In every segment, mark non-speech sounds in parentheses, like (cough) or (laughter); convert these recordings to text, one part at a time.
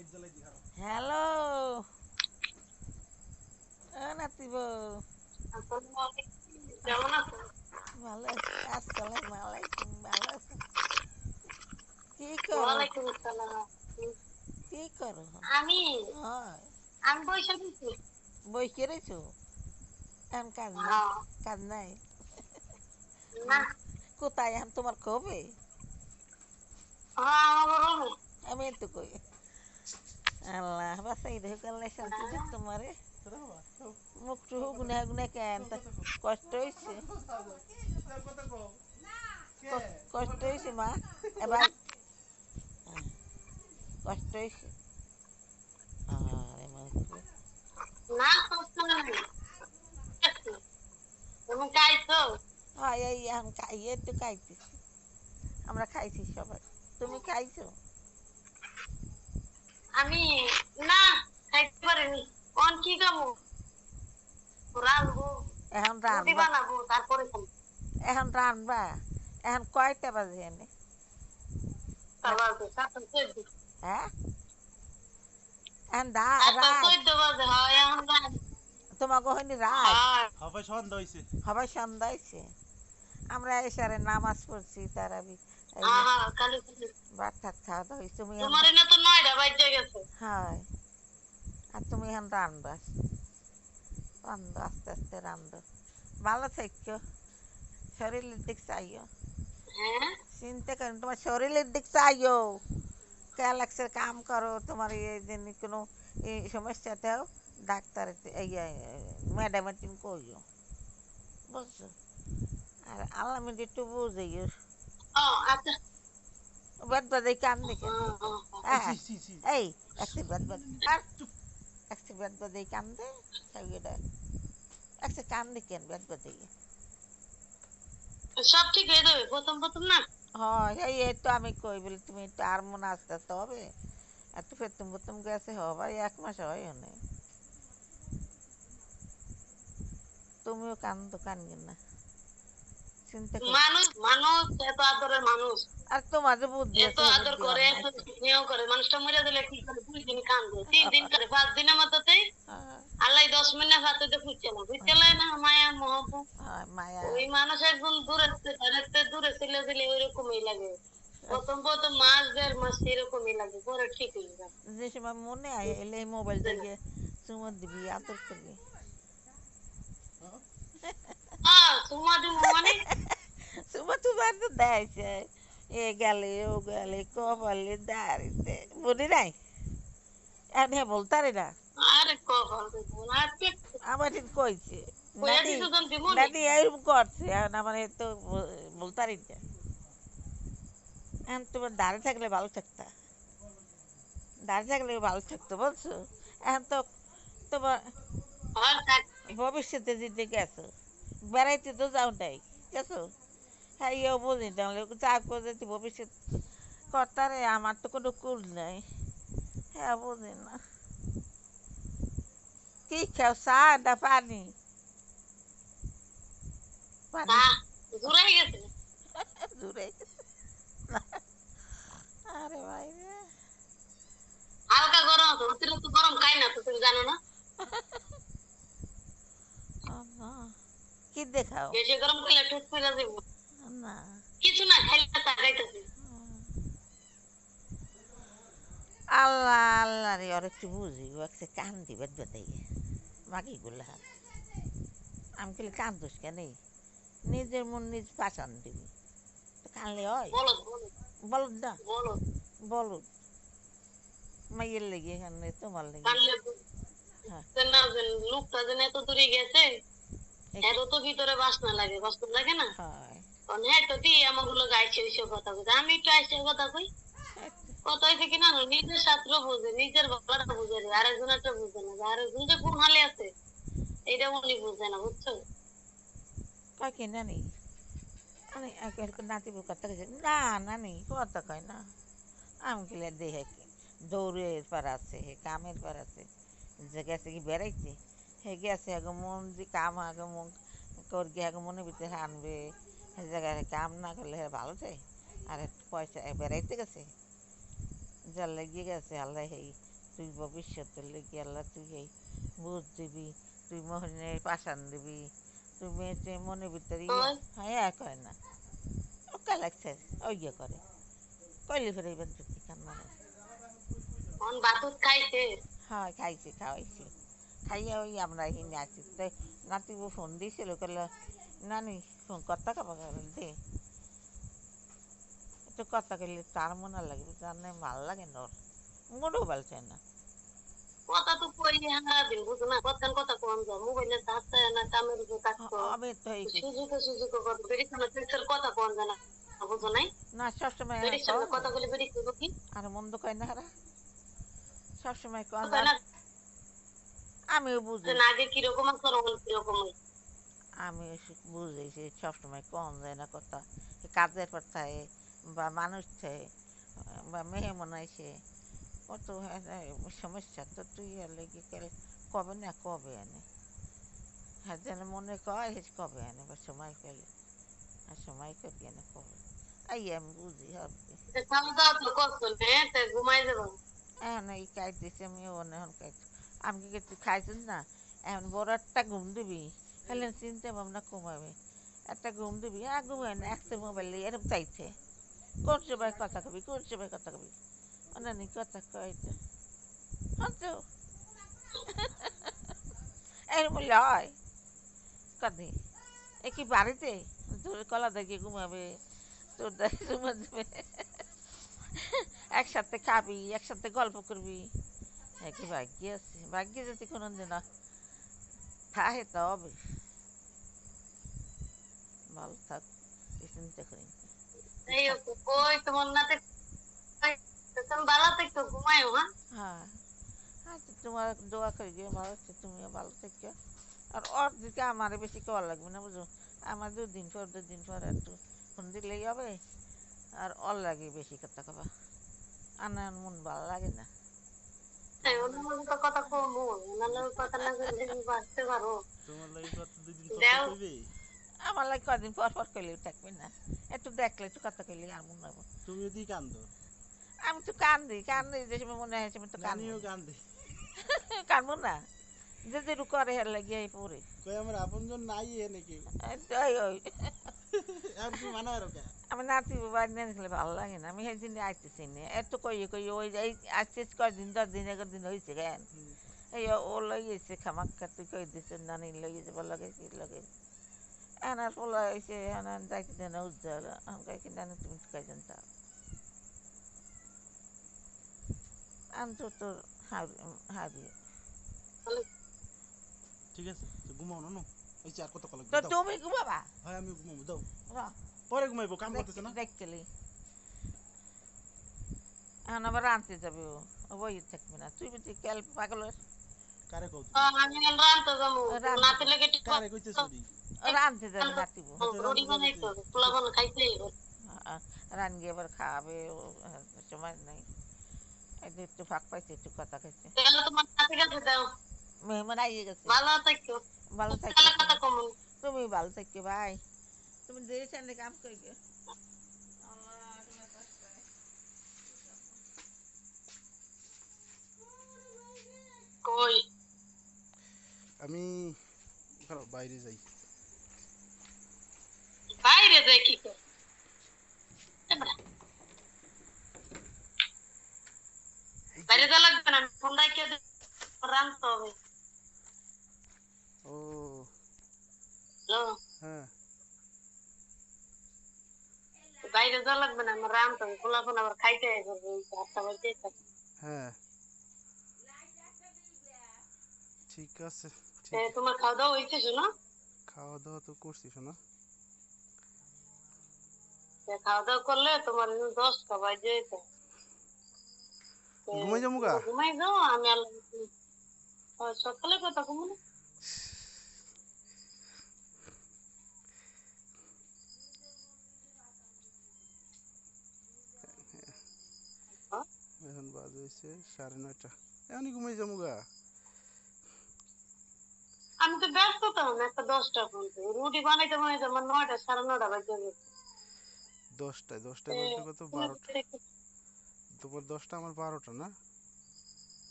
Hello ও নাতিব কেমন আছো ভালো আছি আসসালামু আলাইকুম ভালো আছো? কি করো? ওয়ালাইকুম আসসালাম। কি করো? আমি? হয়। আমি বসে দিচ্ছি বই কেড়েছো এখন কাজ নাই কাজ নাই? না। কোথায় এখন তোমার কবে? হ্যাঁ আমি তো কই। আল্লাহ বাসাই দেখো কাল্লাই শান্তি দেখ তোমারে। মুখটু গুনে গুনে কেন কষ্ট হয়েছে কষ্ট হয়েছে মা। এবার কষ্ট হয়েছে আরে মা না কষ্ট নেই তুমি খাইছো? হয় এই এখন খাইয়ে একটু খাইতেছি। আমরা খাইছি সবাই। তুমি খাইছো? আমি না খাইতে পারিনি। কোন কি খাব? রাঁধবো এখন রুটি বানাবো তারপরে এখন রানবা এখন কয়টা বাজে এনে? হ্যাঁ? এখন দা রাত হয় তোমাকে হয়নি রাত হবে সন্ধ্যা হয়েছে সবাই সন্ধ্যা হয়েছে আমরা এসারে নামাজ পড়ছি তার আমি কালি ভাত টাত খাওয়া দাওয়া হয়েছে তুমি এখন- তোমার এনে তো নয়টা বাজে গেছে। হয়। আর তুমি এখন রানবা রান্ধো আস্তে আস্তে রান্ধো। ভালো থাকো। শরীরের দিক চাইও। হ্যাঁ? চিন্তা করেন তোমার শরীরের দিক চাইও। ক্যালাক্সের কাম করো তোমার এই দিন কোনো সমস্যাতেও ডাক্তার ম্যাডামের টিম কইও। বুঝছ? আর আল্লাহ একটু বুঝেইও। আচ্ছা। বেদ বাদে কান দেখে। হ্যাঁ সি, সি, সি। এই একটি বেদ বাদ। আর একটি বেদ বাদে কান দে কান বেদ বাদে সব ঠিক হয়ে যাবে প্রথম প্রথম না? হয় এই এই তো আমি কই বলি তুমি একটু আর মনে আসতে আসতে হবে? এত প্রথম প্রথম গেছে হবার এক মাস হয় না তুমিও কান্দো কানগেন না। চিন্তা কর। মানুষ মানুষ এত আদরের মানুষ। আর বুদ্ধি এত আদর করে এত স্নেহ করে মানুষটা মরে দিলে কি করে? দুই দিন কান্দে তিন দিন করে পাঁচ দিনের মধ্যে হ্যাঁ, আল্লাহ দশ মিনিট হাতে দিয়ে ফুটছে না। না মায়া মহব্বত। মায়া। ওই মানুষ একদম দূরে দূরে ছেলে দিলে ওইরকমই লাগে। প্রথম প্রথম মাস দেড় মাস এরকমই লাগে পরে ঠিক হয়ে যায় যে সময় মনে হয় এলে মোবাইল থেকে চুমো দিবি আদর করবি হ্যাঁ তোমার মানে? তোমার তো দেয়ছে। এ গেলে ও গেলে কপালে দাঁড়িতে বুঝি নাই? এখন হ্যাঁ বলতারে না। আমার কইছে এরকম করছে এখন আমার তো বলতারি না। এখন তোমার দাঁড়িয়ে থাকলে ভালো থাকতা। দাঁড়িয়ে থাকলে ভালো থাকতো বলছো এখন তো তোমার ভবিষ্যতে যেতে গেছো বেড়াইতে তো যাও নাই গেছো হ্যাঁ ইয়েও বুঝি তাহলে চা করে ভবিষ্যৎ কর্তারে আমার তো কোনো কুল নাই। হ্যাঁ বুঝি না। কি খাও চা না পানি? পানি। গেছে। (laughs) দূরে আরে ভাই রে। হালকা গরম আছে অতিরিক্ত গরম খাই না তো তুমি জানো না (laughs) আল্লাহ। কি দেখাও? বেশি গরম খেলে ঠুস ফেলে দেবো না। কিছু না খাইলে তাকাইতেছি। আল্লাহ আল্লাহ রে আর একটু বুঝি ও একটা কান দিবে বেতাই মাগি গুলা। আমি খেলে কান্দুস কেন? নিজের মন নিজ পাশান দিবি। কানলে হয়? বলো বলো বলুন না? বলো মাইয়ের লেগে এখানে তোমার লেগে। হ্যাঁ। লোকটা যেন এত দূরে গেছে এত তো ভিতরে বাসনা লাগে বাসনা লাগে না? হয়। তো গুলো গাইছে ওইসব কথা আমি আইসে কথা কই। কথা হয়েছে কিনা না নিজের ছাত্র বুঝে নিজের বাবাটা বুঝে রে বুঝে না যে আরেকজন যে কোন হালে আছে এটা উনি বুঝে না বুঝছ? আমি কথা কইছে না নানি কথা কয় না। আমি কি? দৌড়ের পার আছে কামের পার আছে। যে গেছে কি বেড়াইতে হে গেছে আগে মন যে কাম আগে মন করগে আগে মনের ভিতরে আনবে। সে জায়গায় কাম না করলে ভালো যায় আর পয়সা বেড়াইতে গেছে যার লাগিয়ে গেছে আল্লাহ এই তুই ভবিষ্যতের লেগে আল্লাহ তুই এই বুঝ দিবি তুই মোহনের পাশান দিবি। তুই মেয়েতে মনে ভিতরে হয়। করে না। ওকে লাগছে ওই ইয়ে করে কইলে ফেরে এবার যদি কান্না হয়। খাইছে? হয় খাইছি খাওয়াইছি খাইয়া ওই আমরা এখানে আছি। তো নাতি বউ ফোন দিয়েছিল কলে নানি ফোন কথা কাপা দে একটু কথা কইলে তার মনে লাগবে তার না ভালো লাগে না ওর। মনেও বলছে না। কথা তো কই হারা দিন বুঝো না কথা কোন যা মোবাইলে থাকতে না কামের উপর কাজ করো। আমি তো এই সুযোগ সুযোগ করো বেরি টেক্সের কথা কোন জানা বুঝো নাই? না সবসময় কথা বলে কি আর মন্দ কয় না হারা। সবসময় কয় না আমিও বুঝি। আগে কীরকম আছে আর কীরকম আমি বুঝেছি সবসময় কম যায় না কথা। কাজের পাঠায় বা মানুষ চায় বা মেহমান আইসে কত হয় সমস্যা তো তুই লেগে গেলে কবে না কবে আনে। হ্যাঁ যেন মনে কয় কবে আনে বা সময় পেলে। আর সময় কবি আনে কবে। এই আমি বুঝি হবে ঘুমাই যাব। এখন এই কাজ খাইতেছি আমি এখন খাইছি আমি কি তুই খাইছিস না? এখন বড় একটা ঘুম দিবি। তাহলে চিন্তা ভাবনা কমাবে। একটা ঘুম দিবি, আর ঘুমায় না, একটা মোবাইল নিয়ে এরকম চাইছে। কোন সময় কথা কবি, কোন সময় কথা কবি? অনানি কথা কইতে হতো এরকম বললে হয়। কাঁদে। এ কি বাড়িতে? তোর কলা দেখে ঘুমাবে। তোর দেখে ঘুমা দেবে একসাথে খাবি, একসাথে গল্প করবি। একই ভাগ্য আছে ভাগ্য যদি কোনো দিন থাকে তো হবে ভালো থাক চিন্তা করি কই তোমার নাতে তুমি ভালো থাকতো ঘুমাইও হ্যাঁ হ্যাঁ আচ্ছা তোমার দোয়া করি ভালো আছে তুমিও ভালো থেকো আর ওর দিকে আমার বেশি কওয়া লাগবে না বুঝো আমার দুদিন পর দুদিন পর একটু ফোন দিলেই হবে আর ওর লাগে বেশি কথা কবা আনার মন ভালো লাগে না এই অন্য মানুষের তো কথা কথা পারো। আমার লাগে কদিন পর পর করলেও থাকবে না। একটু দেখলে একটু কথা কইলে আর মনে হবে তুমি ওদিকে কান্দো। আমি তো কান্দি কান্দি যে সময় মনে হয় তো কান্দবো নানিও কান্দে। (laughs) কানবো না। যে যেটু করে হের লাগিয়ে এই পরে কই আমার আপনজন নাই এ নাকি? ওই ওই। আর কি মানা আর কে আমি নাতি বাড়ি নিয়ে গেলে ভালো লাগে না। আমি সেই দিন আইতেছি না। এত কইয়ে কইয়ে ওই এই আসতে কয়দিন দশ দিন এগারো দিন হয়েছে কেন? এই ও লই গেছে খামাক্কা তুই কই দিছে নানি লই গেছে ভালো লাগে কি লাগে? এনার পোলা হয়েছে এনার যাইতে দেন উজ্জ্বল। আমি কই কি নানি তুমি কাই জানতা? আমি তো তোর হাবি হাবি। ঠিক আছে ঘুমাও না নো? এই চার কত কল তো তুমি ঘুমাবা? হয় আমি ঘুমাবো দাও। না পরে ঘুমাইবো কাম করতেছে না? দেখলি এখন আবার আনতে যাবে ও। বই থাকবে না। তুই বুঝি কেল পাগল কারে কও আমি রান্তে যাব। রানতে। নাতে লেগে ঠিক কারে কইতেছ দি আনতে যাবে নাতিব। রুটি বানাই তো পোলাপান খাইতে রান গিয়ে ও আহ, সময় নেই। একটু ফাঁক পাইছে একটু কথা খাইছে তাহলে তোমার নাতি কাছে দাও মেহমান আইয়ে গেছে। ভালো থাকতো ভালো তাহলে থাকবে কথা কমন। তুমি ভালো থাকবে ভাই তুমি দেরি সামনে কাম করবে। কই? আমি বাইরে যাই। বাইরে যাই কি করে। বাইরে যা লাগবে না ফোন রাখিয়ে দে হবে? ও। হ্যাঁ। বাইরে যা লাগবে না আমার রানতে হবে পোলাপান আবার খাইতে আটটা বাজে হ্যাঁ। ঠিক আছে তোমার খাওয়া দাওয়া হয়েছে শোনো? খাওয়া দাওয়া তো করছি শোনা। খাওয়া দাওয়া করলে তোমার দশটা বাজে তো ঘুমাই যাব? ঘুমাই যাও আমি সকালে কথা কমু এখন বাজে হয়েছে সাড়ে নয়টা। এখনই ঘুমাই যাব গা। আমি তো ব্যস্ত তো না একটা দশটা পর্যন্ত রুটি বানাইতে বানাইতে আমার নয়টা সাড়ে নয়টা বাজে দশটায় দশটায় বলতে কত? বারোটা। তোমার দশটা আমার বারোটা না?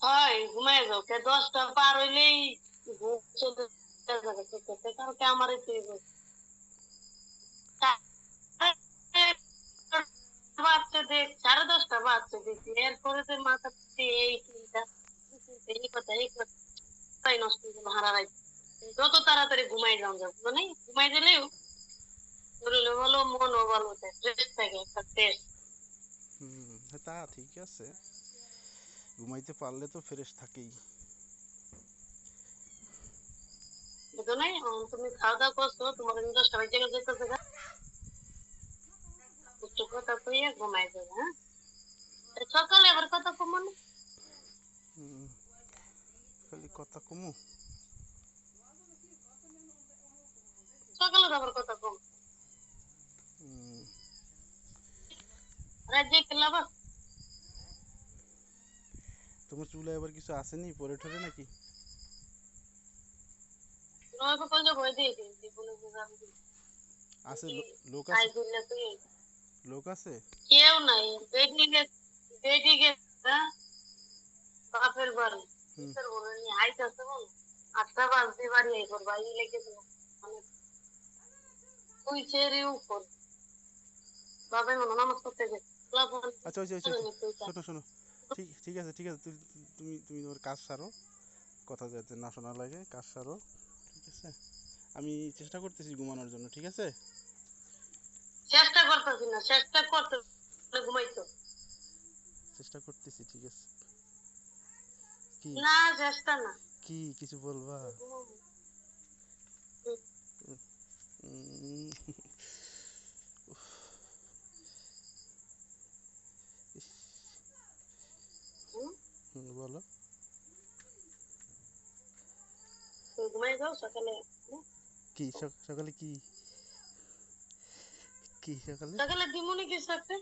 হয় ঘুমায় যাও। কে দশটা পার হইলেই চলে যাবে। আমার একটু দেখ সাড়ে দশটা বাচ্চা এরপরে তো মাথা এই চিন্তা এই কথা এই কথা তাই নষ্ট হয়ে গেল হারা রাত যত তাড়াতাড়ি ঘুমাই যাও যাও। মানে ঘুমাই গেলেও শরীরে ভালো মনও ভালো থাকে ফ্রেশ থাকে একটা ফ্রেশ হুম তা ঠিক আছে। ঘুমাইতে পারলে তো ফ্রেশ থাকেই। নাই? তুমি খাওয়া দাওয়া করছ তোমার কিন্তু দশটা বাজে গেছে যেতেছে না একটু কথা কইয়ে ঘুমাই যাবে হ্যাঁ আর সকালে আবার কথা কমানো হুম খালি কথা কমু সকালে তো আবার কথা কম হুম রাজ্যে খেলাব তোমার চুলে এবার কিছু আসেনি পরে ঠরে নাকি নয়তো কইলে ভয় দিয়ে দিই জীবনে বুঝাবো আছে লো- লোক আই আছে দিলে তুই লোক আছে? কেউ নাই। বেডিকে বেডিকে বাপের বাড়ি। বলে আটটা বাজতে বাড়ি আই করবা এই লেগে মানে তুই চেরি উপর। বাবা মনে নামাজ পড়তে গেছে। আচ্ছা আচ্ছা। শোনো শোনো ঠিক ঠিক আছে ঠিক আছে। তুমি তুমি তুমি তোমার কাজ সারো। কথা যাতে না শোনা লাগে কাজ সারো। ঠিক আছে? আমি চেষ্টা করতেছি ঘুমানোর জন্য ঠিক আছে? করতেছি না চেষ্টা করতে ঘুমাইতো চেষ্টা করতেছি ঠিক আছে। কি? না চেষ্টা না। কি? কিছু বলবা? বলো। ঘুমাই যাও সকালে কি? সকালে কি? কি সকালে সকালে দিমুনি কিছু একটা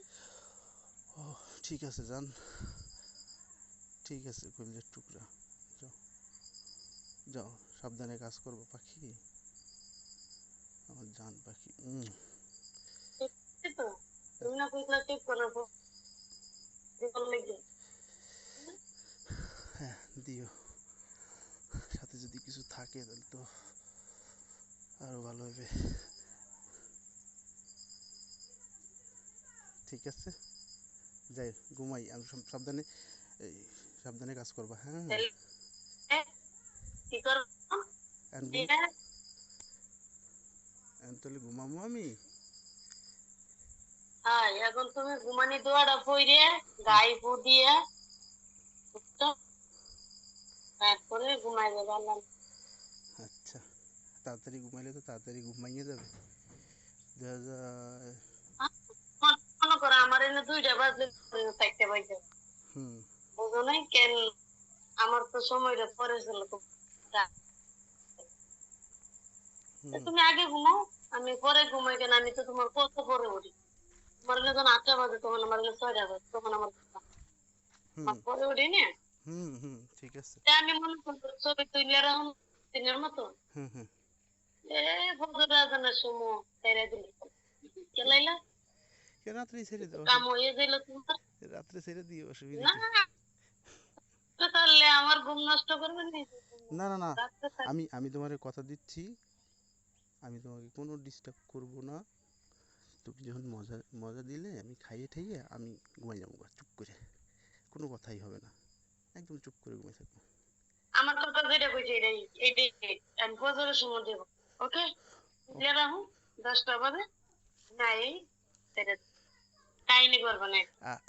ও ঠিক আছে যান। ঠিক আছে কলিজার টুকরা। যাও। যাও সাবধানে কাজ করব পাখি। আমার জান পাখি হ্যাঁ দিও। সাথে যদি কিছু থাকে তাহলে তো আরও ভালো হবে। ঠিক আছে? যাই ঘুমাই। আমি সাবধানে সাবধানে কাজ করবা হ্যাঁ? তাহলে ঘুমাবো আমি? এখন তুমি ঘুমানি দোয়াটা পইরে গাই ফু দিয়ে তারপরে ঘুমাই যাবে আল্লাহ আচ্ছা তাড়াতাড়ি ঘুমাইলে তো তাড়াতাড়ি ঘুমাইয়ে যাবে। মন- মনে করো আমার এনে দুইটা বাজলে বাজে। হুম। বুঝো নাই? কেন? আমার তো সময়টা পরে ছিল তুমি আগে ঘুমাও আমি পরে ঘুমাই কেন আমি তো তোমার কত পরে উঠি? তোমার যখন আটটা বাজে তখন আমার কাছে ছয়টা বাজে তখন আমার পরে উঠি না? ঠিক আছে। আমি মনে করব ছবি তুললে রাখুন দিনের মতো। হুম হুম। এ আজানের সময় ছেড়ে দিলে। কেলাইলা। কে রাত্রে ছেড়ে দাও। কাম হয়ে গেল তোমার রাত্রে ছেড়ে দিও অসুবিধা না? তাহলে আমার ঘুম নষ্ট করবে না না না। আমি আমি তোমারে কথা দিচ্ছি। আমি তোমাকে কোনো ডিস্টার্ব করব না। তুমি যখন মজা মজা দিলে আমি খাইয়ে ঠাইয়ে আমি ঘুমাই যাব চুপ করে। কোনো কথাই হবে না। একদম চুপ করে ঘুমাই থাকব। আমার কথা যেটা কইছে এটাই এইটাই। আমি ফজরের সময় দেবো ওকে? রাখুন দশটা বাজে। না এই ছেড়ে কাহিনি করবে না।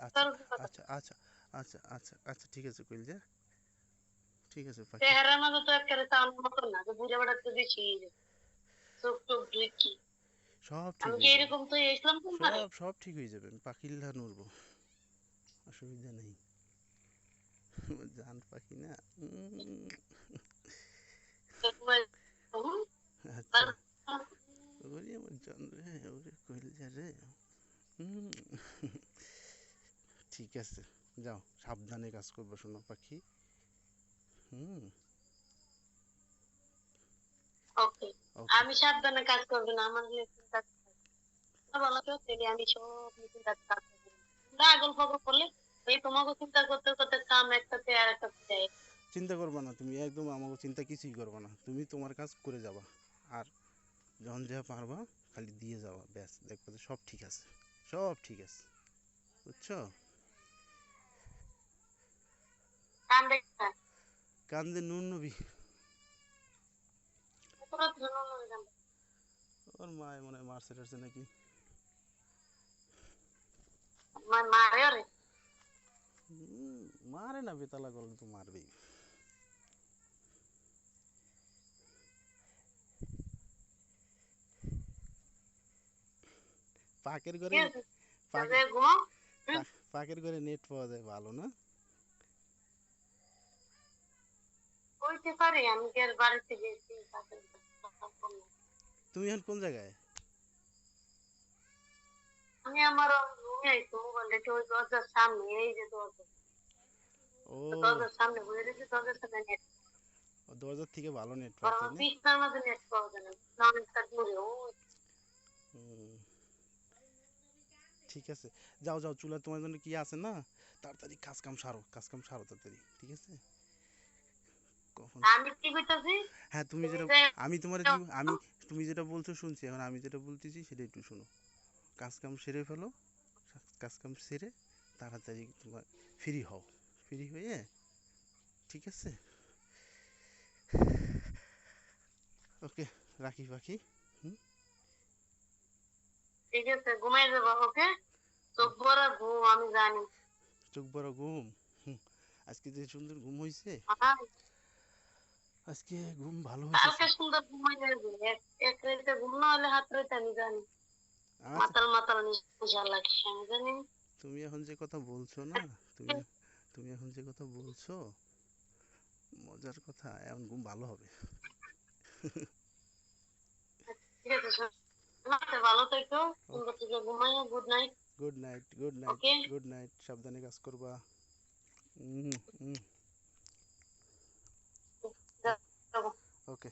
আচ্ছা আচ্ছা আচ্ছা আচ্ছা আচ্ছা আচ্ছা ঠিক আছে কইল যা ঠিক আছে চেহারার মধ্যে তো একেবারে চাউন মতো না যে বুঝা বুঝে বেড়াতে বেশি চোখ টোক ঢুকি সব ঠিক আমি কি এরকম তো ইসলাম সব সব ঠিক হয়ে যাবে আমি পাখিল্লা নড়বো অসুবিধা নেই। জান পাখি না আচ্ছা। ওরে আমার জান রে ওরে কইল যা রে। (laughs) ঠিক আছে যাও সাবধানে কাজ করব শোনো পাখি। হুম। আমি সাবধানে কাজ করব না আমার কেউ তাহলে আমি সব কাজ না। আগল ফগল করলে এই তোমাকে চিন্তা করতে করতে কাম একটাতে আর একটাতে যায়। চিন্তা করবা না তুমি একদম আমাকে চিন্তা কিছুই করবা না তুমি তোমার কাজ করে যাবা। আর যখন যা পারবা খালি দিয়ে যাবা ব্যাস দেখবে সব ঠিক আছে। সব ঠিক আছে বুঝছ? কান্দে নুন নবী। ওর মায় মনে হয় মারছে টারছে নাকি? মারে না বেতালা করলে তো মারবেই। পাকের ঘরে পাকের ঘরে নেট পাওয়া যায় ভালো না? কইতে পারি আমি কি আর বাড়িতে গেছি তুমি এখন কোন জায়গায়? আমি আমার রুমে আইছি ওই দরজার সামনে এই যে দরজা। ও। দরজার সামনে বসে রয়েছি দরজার সামনে নেট দরজার থেকে ভালো নেট না? বিছনার মধ্যে নেট পাওয়া যায় না না অনেকটা দূরে ও। হুম। ঠিক আছে। যাও যাও চুলা তোমার জন্য কি আছে না? তাড়াতাড়ি কাজ কাম সারো কাজ কাম সারো তাড়াতাড়ি ঠিক আছে? হ্যাঁ তুমি যেটা আমি তোমার আমি তুমি যেটা বলছো শুনছি এখন আমি যেটা বলতেছি সেটা একটু শোনো। কাজ কাম সেরে ফেলো কাজ কাম সেরে তাড়াতাড়ি তোমার ফ্রি হও। ফ্রি হয়ে ঠিক আছে? ওকে রাখি পাখি। ঠিক আছে ঘুমাই যাব ওকে? চোখ ভরা ঘুম আমি জানি। চোখ বড় ঘুম? আজকে যে সুন্দর ঘুম হ্যাঁ, আজকে ঘুম ভালো কালকে সুন্দর ঘুমাই যাবে এক রাতে ঘুম না হলে হাত রাতে আমি জানি। আচ্ছা। মাতাল মাতাল আমি জানি। তুমি এখন যে কথা বলছো না তুমি তুমি এখন যে কথা বলছো মজার কথা এখন ঘুম ভালো হবে। ঠিক আছে good night good night good night good night সাবধানে কাজ করবা। ওকে